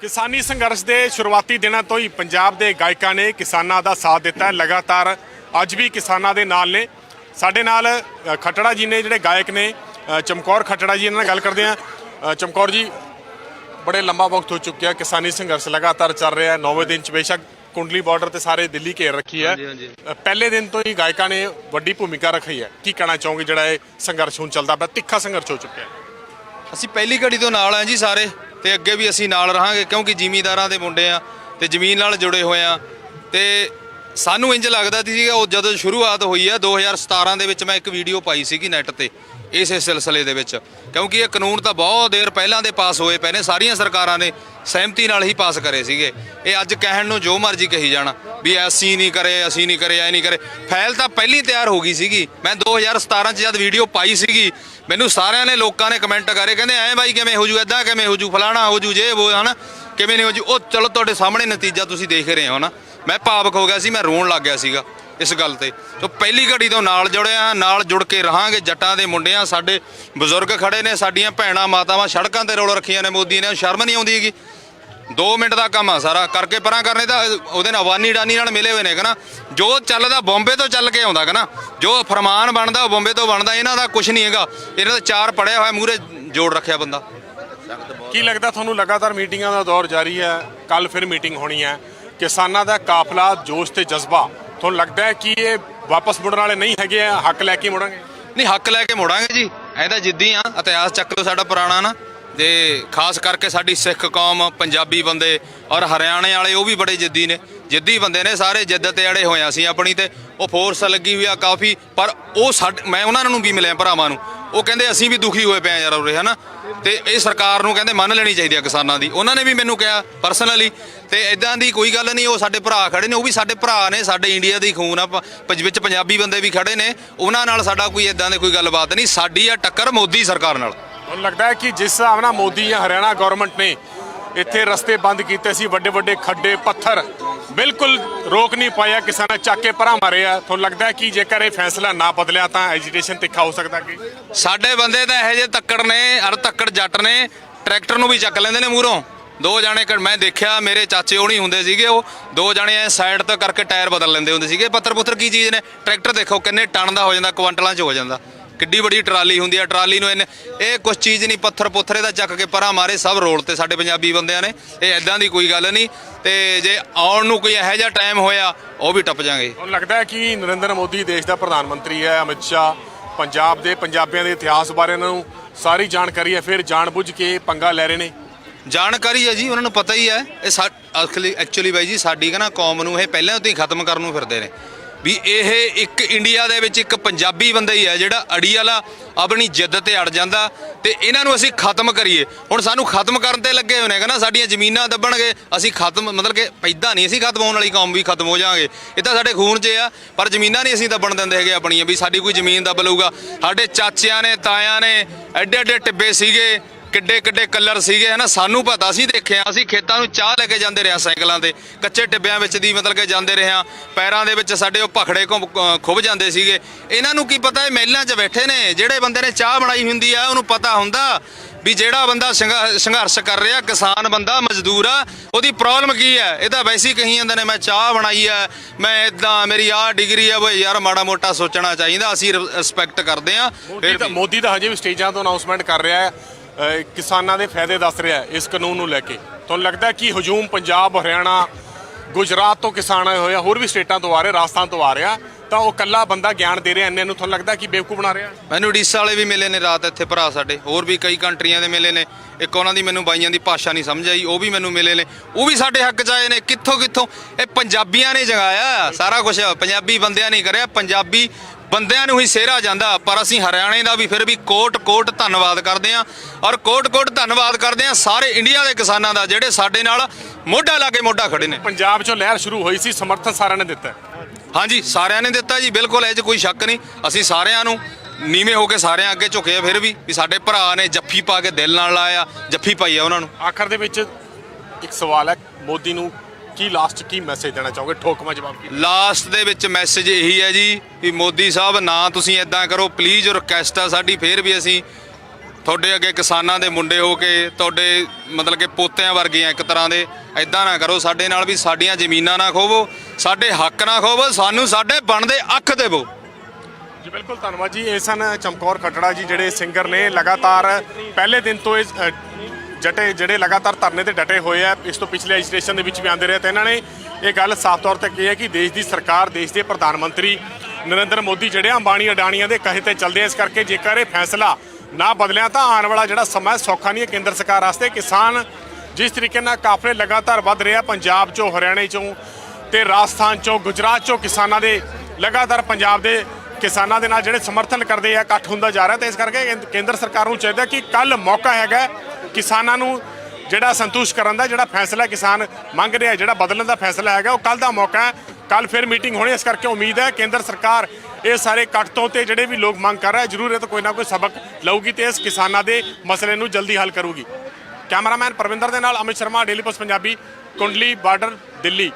ਕਿਸਾਨੀ ਸੰਘਰਸ਼ ਦੇ ਸ਼ੁਰੂਆਤੀ ਦਿਨਾਂ ਤੋਂ ਹੀ ਪੰਜਾਬ ਦੇ ਗਾਇਕਾਂ ਨੇ ਕਿਸਾਨਾਂ ਦਾ ਸਾਥ ਦਿੱਤਾ ਹੈ। ਲਗਾਤਾਰ ਅੱਜ ਵੀ ਕਿਸਾਨਾਂ ਦੇ ਨਾਲ ਨੇ। ਸਾਡੇ ਨਾਲ ਖੱਟੜਾ ਜੀ ਨੇ ਜਿਹੜੇ ਗਾਇਕ ਨੇ ਚਮਕੌਰ ਖੱਟੜਾ ਜੀ ਇਹਨਾਂ ਨਾਲ ਗੱਲ ਕਰਦੇ ਆ ਚਮਕੌਰ ਜੀ ਬੜੇ ਲੰਬਾ ਵਕਤ ਹੋ ਚੁੱਕਿਆ ਕਿਸਾਨੀ ਸੰਘਰਸ਼ ਲਗਾਤਾਰ ਚੱਲ ਰਿਹਾ ਹੈ। 9ਵੇਂ ਦਿਨ ਚ ਬੇਸ਼ੱਕ ਕੁੰਡਲੀ ਬਾਰਡਰ ਤੇ ਸਾਰੇ ਦਿੱਲੀ ਘੇਰ ਰੱਖੀ ਹੈ। ਪਹਿਲੇ ਦਿਨ ਤੋਂ ਹੀ ਗਾਇਕਾਂ ਨੇ ਵੱਡੀ ਭੂਮਿਕਾ ਰੱਖੀ ਹੈ। ਕੀ ਕਹਿਣਾ ਚਾਹੋਗੇ ਜਿਹੜਾ ਇਹ ਸੰਘਰਸ਼ ਹੁਣ ਚੱਲਦਾ ਪਿਆ? ਤਿੱਖਾ ਸੰਘਰਸ਼ ਹੋ ਚੁੱਕਿਆ ਅਸੀਂ ਪਹਿਲੀ ਘੜੀ ਤੋਂ ਨਾਲ ਆਂ ਜੀ ਸਾਰੇ। ਤੇ ਅੱਗੇ ਵੀ ਅਸੀਂ ਨਾਲ ਰਹਾਂਗੇ, ਕਿਉਂਕਿ ਜ਼ਿਮੀਂਦਾਰਾਂ ਦੇ ਮੁੰਡੇ ਆ ਤੇ ਜ਼ਮੀਨ ਨਾਲ ਜੁੜੇ ਹੋਏ ਆ। ਤੇ ਸਾਨੂੰ ਇੰਜ ਲੱਗਦਾ ਸੀਗਾ, ਉਹ ਜਦੋਂ ਸ਼ੁਰੂਆਤ ਹੋਈ ਆ 2017 ਦੇ ਵਿੱਚ ਮੈਂ ਇੱਕ ਵੀਡੀਓ ਪਾਈ ਸੀਗੀ ਨੈੱਟ ਤੇ, ਇਸ ਸਿਲਸਿਲੇ ਦੇ ਵਿੱਚ। ਕਿਉਂਕਿ ਇਹ ਕਾਨੂੰਨ ਤਾਂ ਬਹੁਤ ਦੇਰ ਪਹਿਲਾਂ ਦੇ ਪਾਸ ਹੋਏ ਪਏ ਨੇ, ਸਾਰੀਆਂ ਸਰਕਾਰਾਂ ਨੇ ਸਹਿਮਤੀ ਨਾਲ ਹੀ ਪਾਸ ਕਰੇ ਸੀਗੇ। ਇਹ ਅੱਜ ਕਹਿਣ ਨੂੰ ਜੋ ਮਰਜ਼ੀ ਕਹੀ ਜਾਣਾ, ਵੀ ਅਸੀਂ ਨਹੀਂ ਕਰੇ, ਅਸੀਂ ਨਹੀਂ ਕਰੇ, ਐ ਨਹੀਂ ਕਰੇ। ਫਾਈਲ ਤਾਂ ਪਹਿਲੀ ਤਿਆਰ ਹੋ ਗਈ ਸੀਗੀ। ਮੈਂ 2017 ਚ ਜਦ ਵੀਡੀਓ ਪਾਈ ਸੀਗੀ ਮੈਨੂੰ ਸਾਰਿਆਂ ਨੇ ਲੋਕਾਂ ਨੇ ਕਮੈਂਟ ਕਰੇ, ਕਹਿੰਦੇ ਐ ਬਾਈ ਕਿਵੇਂ ਹੋ ਜੂ ਐਦਾਂ ਕਿਵੇਂ ਹੋ ਜੂ, ਫਲਾਣਾ ਹੋ ਜੂ ਜੇ ਉਹ ਹਨਾ? ਕਿਵੇਂ ਨਹੀਂ ਹੋ ਜੂ? ਉਹ ਚਲੋ ਤੁਹਾਡੇ ਸਾਹਮਣੇ ਨਤੀਜਾ ਤੁਸੀਂ ਦੇਖ ਰਹੇ ਹੋ ਨਾ। ਮੈਂ ਭਾਵਕ ਹੋ ਗਿਆ ਸੀ, ਮੈਂ ਰੋਣ ਲੱਗ ਗਿਆ ਸੀਗਾ ਇਸ ਗੱਲ ਤੇ। ਸੋ ਪਹਿਲੀ ਘੜੀ ਤੋਂ ਨਾਲ ਜੁੜਿਆ, ਨਾਲ ਜੁੜ ਕੇ ਰਹਾਂਗੇ ਜੱਟਾਂ ਦੇ ਮੁੰਡਿਆਂ। ਸਾਡੇ ਬਜ਼ੁਰਗ ਖੜੇ ਨੇ, ਸਾਡੀਆਂ ਭੈਣਾਂ, ਮਾਤਾਵਾਂ ਸੜਕਾਂ ਤੇ ਰੋਲ ਰੱਖੀਆਂ ਨੇ ਮੋਦੀ ਨੇ, ਸ਼ਰਮ ਨਹੀਂ ਆਉਂਦੀ ਹੈਗੀ। 2 ਮਿੰਟ ਦਾ ਕੰਮ ਆ ਸਾਰਾ ਕਰਕੇ ਪਰਾਂ ਕਰਨੇ ਤਾਂ ਉਹਦੇ ਨਾਲ ਵਾਨੀ ਡਾਨੀ ਨਾਲ ਮਿਲੇ ਹੋਏ ਨੇ ਕਨਾ ਜੋ ਚੱਲਦਾ ਬੰਬੇ ਤੋਂ ਚੱਲ ਕੇ ਆਉਂਦਾ ਕਨਾ ਜੋ ਫਰਮਾਨ ਬਣਦਾ ਉਹ ਬੰਬੇ ਤੋਂ ਬਣਦਾ ਇਹਨਾਂ ਦਾ ਕੁਝ ਨਹੀਂ ਹੈਗਾ। ਇਹਨਾਂ ਦਾ ਚਾਰ ਪੜਿਆ ਹੋਇਆ ਮੂਰੇ ਜੋੜ ਰੱਖਿਆ ਬੰਦਾ। ਕੀ ਲੱਗਦਾ ਤੁਹਾਨੂੰ ਲਗਾਤਾਰ ਮੀਟਿੰਗਾਂ ਦਾ ਦੌਰ ਜਾਰੀ ਹੈ? ਕੱਲ ਫਿਰ ਮੀਟਿੰਗ ਹੋਣੀ ਹੈ। ਕਿਸਾਨਾਂ ਦਾ ਕਾਫਲਾ ਜੋਸ਼ ਤੇ ਜਜ਼ਬਾ। ਤੁਹਾਨੂੰ ਲੱਗਦਾ ਹੈ ਕਿ ਇਹ ਵਾਪਸ ਮੁੜਨ ਵਾਲੇ ਨਹੀਂ ਹੈਗੇ ਆ? ਹੱਕ ਲੈ ਕੇ ਮੁੜਾਂਗੇ ਨਹੀਂ ਹੱਕ ਲੈ ਕੇ ਮੋੜਾਂਗੇ ਜੀ। ਐਂ ਤਾਂ ਜਿੱਦੀ ਆ ਇਤਿਹਾਸ ਚੱਕ ਲਓ ਸਾਡਾ ਪੁਰਾਣਾ ਨਾ ਤੇ ਖਾਸ ਕਰਕੇ ਸਾਡੀ ਸਿੱਖ ਕੌਮ, ਪੰਜਾਬੀ ਬੰਦੇ ਔਰ ਹਰਿਆਣੇ ਵਾਲੇ ਉਹ ਵੀ ਬੜੇ ਜਿੱਦੀ ਨੇ। ਜਿੱਦੀ ਬੰਦੇ ਨੇ ਸਾਰੇ ਜਿੱਦ ਤੇ ਅੜੇ ਹੋਏ ਸੀ ਆਪਣੀ ਤੇ ਉਹ ਫੋਰਸ ਲੱਗੀ ਹੋਈ ਆ ਕਾਫੀ, ਪਰ ਉਹ ਸਾਡ, ਮੈਂ ਉਹਨਾਂ ਨੂੰ ਵੀ ਮਿਲਿਆ ਭਰਾਵਾਂ ਨੂੰ। ਉਹ ਕਹਿੰਦੇ ਅਸੀਂ ਵੀ ਦੁਖੀ ਹੋਏ ਪਏ ਆ ਯਾਰ ਉਰੇ, ਹਨਾ? ਤੇ ਇਹ ਸਰਕਾਰ ਨੂੰ ਕਹਿੰਦੇ ਮੰਨ ਲੈਣੀ ਚਾਹੀਦੀ ਆ ਕਿਸਾਨਾਂ ਦੀ। ਉਹਨਾਂ ਨੇ ਵੀ ਮੈਨੂੰ ਕਿਹਾ ਪਰਸਨਲੀ ਤੇ ਇਦਾਂ ਦੀ ਕੋਈ ਗੱਲ ਨਹੀਂ, ਉਹ ਸਾਡੇ ਭਰਾ ਖੜੇ ਨੇ, ਉਹ ਵੀ ਸਾਡੇ ਭਰਾ ਨੇ, ਸਾਡੇ ਇੰਡੀਆ ਦੀ ਖੂਨ ਆ, ਪ- ਪੰਜ ਵਿੱਚ ਪੰਜਾਬੀ ਬੰਦੇ ਵੀ ਖੜੇ ਨੇ। ਉਹਨਾਂ ਨਾਲ ਸਾਡਾ ਕੋਈ ਇਦਾਂ ਦੀ ਕੋਈ ਗੱਲਬਾਤ ਨਹੀਂ। ਸਾਡੀ ਆ ਟੱਕਰ ਮੋਦੀ ਸਰਕਾਰ ਨਾਲ। ਤੁਹਾਨੂੰ ਲੱਗਦਾ ਹੈ ਕਿ ਜਿਸ ਹਿਸਾਬ ਨਾਲ ਮੋਦੀ ਜਾਂ ਹਰਿਆਣਾ ਗਵਰਨਮੈਂਟ ਨੇ ਇੱਥੇ ਰਸਤੇ ਬੰਦ ਕੀਤੇ ਸੀ, ਵੱਡੇ ਵੱਡੇ ਖੱਡੇ, ਪੱਥਰ, ਬਿਲਕੁਲ ਰੋਕ ਨਹੀਂ ਪਾਇਆ, ਕਿਸਾਨਾਂ ਚੱਕ ਕੇ ਪਰਾਂ ਆ। ਤੁਹਾਨੂੰ ਲੱਗਦਾ ਹੈ ਕਿ ਜੇਕਰ ਇਹ ਫੈਸਲਾ ਨਾ ਬਦਲਿਆ ਤਾਂ ਐਜੀਟੇਸ਼ਨ ਤਿੱਖਾ ਹੋ ਸਕਦਾ ਕਿ? ਸਾਡੇ ਬੰਦੇ ਤਾਂ ਇਹੋ ਜਿਹੇ ਤੱਕੜ ਨੇ ਅਰ ਤੱਕੜ ਜੱਟ ਨੇ, ਟਰੈਕਟਰ ਨੂੰ ਵੀ ਚੱਕ ਲੈਂਦੇ ਨੇ ਮੂਹਰੋਂ। ਦੋ ਜਾਣੇ ਮੈਂ ਦੇਖਿਆ, ਮੇਰੇ ਚਾਚੇ ਉਹ ਨਹੀਂ ਹੁੰਦੇ ਸੀਗੇ ਉਹ। ਦੋ ਜਾਣੇ ਐ ਸਾਈਡ ਤੋਂ ਕਰਕੇ ਟਾਇਰ ਬਦਲ ਲੈਂਦੇ ਹੁੰਦੇ ਸੀਗੇ। ਪੱਤਰ ਪੁੱਤਰ ਕੀ ਚੀਜ਼ ਨੇ? ਟਰੈਕਟਰ ਦੇਖੋ, ਕਿੰਨੇ ਟਨ ਦਾ ਹੋ ਜਾਂਦਾ, ਕੁਆਂਟਲਾਂ 'ਚ ਹੋ ਜਾਂਦਾ। ਕਿੱਡੀ ਵੱਡੀ ਟਰਾਲੀ ਹੁੰਦੀ ਆ ਟਰਾਲੀ ਨੂੰ ਇਹਨੇ ਇਹ ਕੁਛ ਚੀਜ਼ ਨਹੀਂ ਪੱਥਰ ਪੁੱਥਰੇ ਦਾ ਚੱਕ ਕੇ ਪਰਾਂ ਮਾਰੇ ਸਭ ਰੋਲ ਤੇ ਸਾਡੇ ਪੰਜਾਬੀ ਬੰਦਿਆਂ ਨੇ। ਇਹ ਐਦਾਂ ਦੀ ਕੋਈ ਗੱਲ ਨਹੀਂ ਤੇ ਜੇ ਆਉਣ ਨੂੰ ਕੋਈ ਇਹੋ ਜਿਹਾ ਟਾਈਮ ਹੋਇਆ ਉਹ ਵੀ ਟੱਪ ਜਾਾਂਗੇ। ਤੁਹਾਨੂੰ ਲੱਗਦਾ ਹੈ ਕਿ ਨਰਿੰਦਰ ਮੋਦੀ ਦੇਸ਼ ਦਾ ਪ੍ਰਧਾਨ ਮੰਤਰੀ ਹੈ ਅਮਿਤ ਸ਼ਾਹ ਪੰਜਾਬ ਦੇ ਪੰਜਾਬੀਆਂ ਦੇ ਇਤਿਹਾਸ ਬਾਰੇ ਇਹਨਾਂ ਨੂੰ ਸਾਰੀ ਜਾਣਕਾਰੀ ਹੈ ਫਿਰ ਜਾਣਬੁੱਝ ਕੇ ਪੰਗਾ ਲੈ ਰਹੇ ਨੇ। ਜਾਣਕਾਰੀ ਹੈ ਜੀ ਉਹਨਾਂ ਨੂੰ ਪਤਾ ਹੀ ਹੈ ਇਹ ਅਸਲੀ ਐਕਚੁਅਲੀ ਬਾਈ ਜੀ ਸਾਡੀ ਕਹਿੰਦਾ ਕੌਮ ਨੂੰ ਇਹ ਪਹਿਲਾਂ ਤੋਂ ਹੀ ਖਤਮ ਕਰਨ ਨੂੰ ਫਿਰਦੇ ਨੇ। ਵੀ ਇਹ ਇੱਕ ਇੰਡੀਆ ਦੇ ਵਿੱਚ ਇੱਕ ਪੰਜਾਬੀ ਬੰਦਾ ਹੀ ਹੈ ਜਿਹੜਾ ਅੜੀ ਵਾਲਾ ਆਪਣੀ ਜਿੱਦ ਤੇ ਅੜ ਜਾਂਦਾ ਤੇ ਇਹਨਾਂ ਨੂੰ ਅਸੀਂ ਖਤਮ ਕਰੀਏ। ਹੁਣ ਸਾਨੂੰ ਖਤਮ ਕਰਨ ਤੇ ਲੱਗੇ ਹੋਏ ਨੇ, ਕਹਿੰਦਾ ਸਾਡੀਆਂ ਜ਼ਮੀਨਾਂ ਦੱਬਣਗੇ, ਅਸੀਂ ਖਤਮ, ਮਤਲਬ ਕਿ ਪੈਦਾ ਨਹੀਂ, ਅਸੀਂ ਖਤਮ ਹੋਣ ਵਾਲੀ ਕੌਮ ਵੀ ਖਤਮ ਹੋ ਜਾਾਂਗੇ ਇਹ ਤਾਂ ਸਾਡੇ ਖੂਨ 'ਚ ਆ, ਪਰ ਜ਼ਮੀਨਾਂ ਨਹੀਂ ਅਸੀਂ ਦੱਬਣ ਦਿੰਦੇ ਹੈਗੇ ਆਪਣੀਆਂ ਵੀ, ਸਾਡੀ ਕੋਈ ਜ਼ਮੀਨ ਦੱਬ ਲਊਗਾ। ਸਾਡੇ ਚਾਚਿਆਂ ਨੇ, ਤਾਇਆਂ ਨੇ ਐਡੇ ਐਡੇ ਟਿੱਬੇ ਸੀਗੇ ਕਿੱਡੇ ਕਿੱਡੇ ਕਲਰ ਸੀਗੇ ਹਨਾ? ਸਾਨੂੰ ਪਤਾ ਸੀ ਦੇਖਿਆ। ਅਸੀਂ ਖੇਤਾਂ ਨੂੰ ਚਾਹ ਲੈ ਕੇ ਜਾਂਦੇ ਰਿਹਾ ਸਾਈਕਲਾਂ ਤੇ। ਕੱਚੇ ਟਿੱਬਿਆਂ ਵਿੱਚ ਦੀ ਮਤਲਬ ਕਿ ਜਾਂਦੇ ਰਿਹਾ ਪੈਰਾਂ ਦੇ ਵਿੱਚ ਸਾਡੇ ਉਹ ਭਖੜੇ ਖੁੱਭ ਜਾਂਦੇ ਸੀਗੇ। ਇਹਨਾਂ ਨੂੰ ਕੀ ਪਤਾ ਇਹ ਮਹਿਲਾਂ 'ਚ ਬੈਠੇ ਨੇ। ਜਿਹੜੇ ਬੰਦੇ ਨੇ ਚਾਹ ਬਣਾਈ ਹੁੰਦੀ ਆ ਉਹਨੂੰ ਪਤਾ ਹੁੰਦਾ ਵੀ ਜਿਹੜਾ ਬੰਦਾ ਸੰਘ- ਸੰਘਰਸ਼ ਕਰ ਰਿਹਾ ਕਿਸਾਨ ਬੰਦਾ ਮਜ਼ਦੂਰ ਆ ਉਹਦੀ ਪ੍ਰੋਬਲਮ ਕੀ ਹੈ ਇਹ ਤਾਂ ਵੈਸੇ ਕਹੀ ਜਾਂਦੇ ਨੇ ਮੈਂ ਚਾਹ ਬਣਾਈ ਆ ਮੈਂ ਇਦਾਂ ਮੇਰੀ ਆਹ ਡਿਗਰੀ ਆ ਬਈ ਯਾਰ ਮਾੜਾ ਮੋਟਾ ਸੋਚਣਾ ਚਾਹੀਦਾ ਅਸੀਂ ਰਿਸਪੈਕਟ ਕਰਦੇ ਆ ਮੋਦੀ ਤਾਂ ਹਜੇ ਵੀ ਸਟੇਜਾਂ ਤੋਂ ਅਨਾਉਂਸਮੈਂਟ ਕਰ ਰਿਹਾ ਹੈ। ਕਿਸਾਨਾਂ ਦੇ ਫਾਇਦੇ ਦੱਸ ਰਿਹਾ ਇਸ ਕਾਨੂੰਨ ਨੂੰ ਲੈ ਕੇ। ਤੁਹਾਨੂੰ ਲੱਗਦਾ ਕਿ ਹਜੂਮ ਪੰਜਾਬ, ਹਰਿਆਣਾ, ਗੁਜਰਾਤ ਤੋਂ ਕਿਸਾਨ ਆਏ ਹੋਏ ਆ, ਹੋਰ ਵੀ ਸਟੇਟਾਂ ਤੋਂ ਆ ਰਹੇ, ਰਾਜਸਥਾਨ ਤੋਂ ਆ ਰਿਹਾ, ਤਾਂ ਉਹ ਕੱਲਾ ਬੰਦਾ ਗਿਆਨ ਦੇ ਰਿਹਾ ਇੰਨੇ ਨੂੰ? ਤੁਹਾਨੂੰ ਲੱਗਦਾ ਕਿ ਬੇਵਕੂਫ ਬਣਾ ਰਿਹਾ? ਮੈਨੂੰ ਉੜੀਸਾ ਵਾਲੇ ਵੀ ਮਿਲੇ ਨੇ ਰਾਤ ਇੱਥੇ ਭਰਾ ਸਾਡੇ, ਹੋਰ ਵੀ ਕਈ ਕੰਟਰੀਆਂ ਦੇ ਮਿਲੇ ਨੇ। ਇੱਕ ਉਹਨਾਂ ਦੀ ਮੈਨੂੰ ਬਾਈਆਂ ਦੀ ਭਾਸ਼ਾ ਨਹੀਂ ਸਮਝ ਆਈ, ਉਹ ਵੀ ਮੈਨੂੰ ਮਿਲੇ ਨੇ। ਉਹ ਵੀ ਸਾਡੇ ਹੱਕ 'ਚ ਆਏ ਨੇ ਕਿੱਥੋਂ ਕਿੱਥੋਂ ਇਹ ਪੰਜਾਬੀਆਂ ਨੇ ਜਗਾਇਆ, ਸਾਰਾ ਕੁਝ ਪੰਜਾਬੀ ਬੰਦਿਆਂ ਨੇ ਕਰਿਆ, ਪੰਜਾਬੀ ਬੰਦਿਆਂ ਨੂੰ ਹੀ ਸਿਹਰਾ ਜਾਂਦਾ ਪਰ ਅਸੀਂ ਹਰਿਆਣੇ ਦਾ ਵੀ ਫਿਰ ਵੀ ਕੋਟ ਕੋਟ ਧੰਨਵਾਦ ਕਰਦੇ ਹਾਂ ਔਰ ਕੋਟ ਕੋਟ ਧੰਨਵਾਦ ਕਰਦੇ ਹਾਂ ਸਾਰੇ ਇੰਡੀਆ ਦੇ ਕਿਸਾਨਾਂ ਦਾ ਜਿਹੜੇ ਸਾਡੇ ਨਾਲ ਮੋਢਾ ਲਾ ਕੇ ਮੋਢਾ ਖੜੇ ਨੇ। ਪੰਜਾਬ 'ਚੋਂ ਲਹਿਰ ਸ਼ੁਰੂ ਹੋਈ ਸੀ ਸਮਰਥਨ ਸਾਰਿਆਂ ਨੇ ਦਿੱਤਾ। ਹਾਂਜੀ ਸਾਰਿਆਂ ਨੇ ਦਿੱਤਾ ਜੀ ਬਿਲਕੁਲ ਇਹ 'ਚ ਕੋਈ ਸ਼ੱਕ ਨਹੀਂ। ਅਸੀਂ ਸਾਰਿਆਂ ਨੂੰ ਨੀਵੇਂ ਹੋ ਕੇ ਸਾਰਿਆਂ ਅੱਗੇ ਝੁਕੇ ਆ ਫਿਰ ਵੀ ਵੀ ਸਾਡੇ ਭਰਾ ਨੇ ਜੱਫੀ ਪਾ ਕੇ ਦਿਲ ਨਾਲ ਲਾਇਆ ਜੱਫੀ ਪਾਈ ਆ ਉਹਨਾਂ ਨੂੰ। ਆਖਰ ਦੇ ਵਿੱਚ ਇੱਕ ਸਵਾਲ ਹੈ ਮੋਦੀ ਨੂੰ ਕੀ ਲਾਸਟ ਕੀ ਮੈਸੇਜ ਦੇਣਾ ਚਾਹੋਗੇ? ਠੋਕਮਾ ਜਵਾਬ ਕੀ? ਲਾਸਟ ਦੇ ਵਿੱਚ ਮੈਸੇਜ ਇਹੀ ਹੈ ਜੀ ਵੀ ਮੋਦੀ ਸਾਹਿਬ ਨਾ ਤੁਸੀਂ ਇਦਾਂ ਕਰੋ ਪਲੀਜ਼ ਰਿਕਵੈਸਟ ਆ ਸਾਡੀ ਫੇਰ ਵੀ ਅਸੀਂ ਤੁਹਾਡੇ ਅੱਗੇ ਕਿਸਾਨਾਂ ਦੇ ਮੁੰਡੇ ਹੋ ਕੇ ਤੁਹਾਡੇ ਮਤਲਬ ਕਿ ਪੋਤਿਆਂ ਵਰਗੇ ਆ ਇੱਕ ਤਰ੍ਹਾਂ ਦੇ ਐਦਾਂ ਨਾ ਕਰੋ ਸਾਡੇ ਨਾਲ ਵੀ ਸਾਡੀਆਂ ਜ਼ਮੀਨਾਂ ਨਾ ਖੋਵੋ ਸਾਡੇ ਹੱਕ ਨਾ ਖੋਵੋ ਸਾਨੂੰ ਸਾਡੇ ਬਣਦੇ ਅੱਖ ਦੇਵੋ। ਜੀ ਬਿਲਕੁਲ ਧੰਨਵਾਦ ਜੀ। ਇਹ ਸਨ ਚਮਕੌਰ ਖੱਟੜਾ ਜੀ ਜਿਹੜੇ ਸਿੰਗਰ ਨੇ ਲਗਾਤਾਰ ਪਹਿਲੇ ਦਿਨ ਤੋਂ ਇਹ ਜਟੇ ਜਿਹੜੇ ਲਗਾਤਾਰ ਧਰਨੇ ਤੇ ਡਟੇ ਹੋਏ ਆ, ਇਸ ਤੋਂ ਪਿਛਲੇ ਐਜੀਟੇਸ਼ਨ ਦੇ ਵਿੱਚ ਵੀ ਆਉਂਦੇ ਰਹੇ ਤੇ ਇਹਨਾਂ ਨੇ ਇਹ ਗੱਲ ਸਾਫ਼ ਤੌਰ ਤੇ ਕਹੀ ਹੈ ਕਿ ਦੇਸ਼ ਦੀ ਸਰਕਾਰ, ਦੇਸ਼ ਦੇ ਪ੍ਰਧਾਨ ਮੰਤਰੀ ਨਰਿੰਦਰ ਮੋਦੀ ਜਿਹੜੇ ਅੰਬਾਣੀ ਅਡਾਣੀਆਂ ਦੇ ਕਹੇ ਤੇ ਚੱਲਦੇ ਇਸ ਕਰਕੇ ਜੇਕਰ ਇਹ ਫੈਸਲਾ ਨਾ ਬਦਲਿਆ ਤਾਂ ਆਉਣ ਵਾਲਾ ਜਿਹੜਾ ਸਮਾਂ ਸੌਖਾ ਨਹੀਂ ਹੈ ਕੇਂਦਰ ਸਰਕਾਰ ਵਾਸਤੇ। ਕਿਸਾਨ ਜਿਸ ਤਰੀਕੇ ਨਾਲ ਕਾਫਲੇ ਲਗਾਤਾਰ ਵੱਧ ਰਿਹਾ ਪੰਜਾਬ ਚੋਂ, ਹਰਿਆਣੇ ਚੋਂ ਤੇ ਰਾਜਸਥਾਨ ਚੋਂ, ਗੁਜਰਾਤ ਚੋਂ ਕਿਸਾਨਾਂ ਦੇ, ਲਗਾਤਾਰ ਪੰਜਾਬ ਦੇ ਕਿਸਾਨਾਂ ਦੇ ਨਾਲ ਜਿਹੜੇ ਸਮਰਥਨ ਕਰਦੇ ਆ, ਇਕੱਠ ਹੁੰਦਾ ਜਾ ਰਿਹਾ ਤੇ ਇਸ ਕਰਕੇ ਕੇਂਦ- ਕੇਂਦਰ ਸਰਕਾਰ ਨੂੰ ਚਾਹੀਦਾ ਕਿ ਕੱਲ ਮੌਕਾ ਹੈਗਾ ਕਿਸਾਨਾਂ ਨੂੰ ਜਿਹੜਾ ਸੰਤੁਸ਼ਟ ਕਰਨ ਦਾ ਜਿਹੜਾ ਫੈਸਲਾ ਕਿਸਾਨ ਮੰਗ ਰਿਹਾ, ਜਿਹੜਾ ਬਦਲਣ ਦਾ ਫੈਸਲਾ ਹੈਗਾ, ਉਹ ਕੱਲ ਦਾ ਮੌਕਾ ਹੈ। ਕੱਲ ਫਿਰ ਮੀਟਿੰਗ ਹੋਣੀ ਇਸ ਕਰਕੇ ਉਮੀਦ ਹੈ ਕੇਂਦਰ ਸਰਕਾਰ ਇਹ ਸਾਰੇ ਕੱਟ ਤੋਂ ਤੇ ਜਿਹੜੇ ਵੀ ਲੋਕ ਮੰਗ ਕਰ ਰਹੇ, ਜ਼ਰੂਰ ਇਹ ਤਾਂ ਕੋਈ ਨਾ ਕੋਈ ਸਬਕ ਲਊਗੀ ਤੇ ਇਸ ਕਿਸਾਨਾਂ ਦੇ ਮਸਲੇ ਨੂੰ ਜਲਦੀ ਹੱਲ ਕਰੂਗੀ। ਕੈਮਰਾਮੈਨ ਪਰਵਿੰਦਰ ਦੇ ਨਾਲ Amit Sharma, daily post Punjabi, Kundli border, Delhi.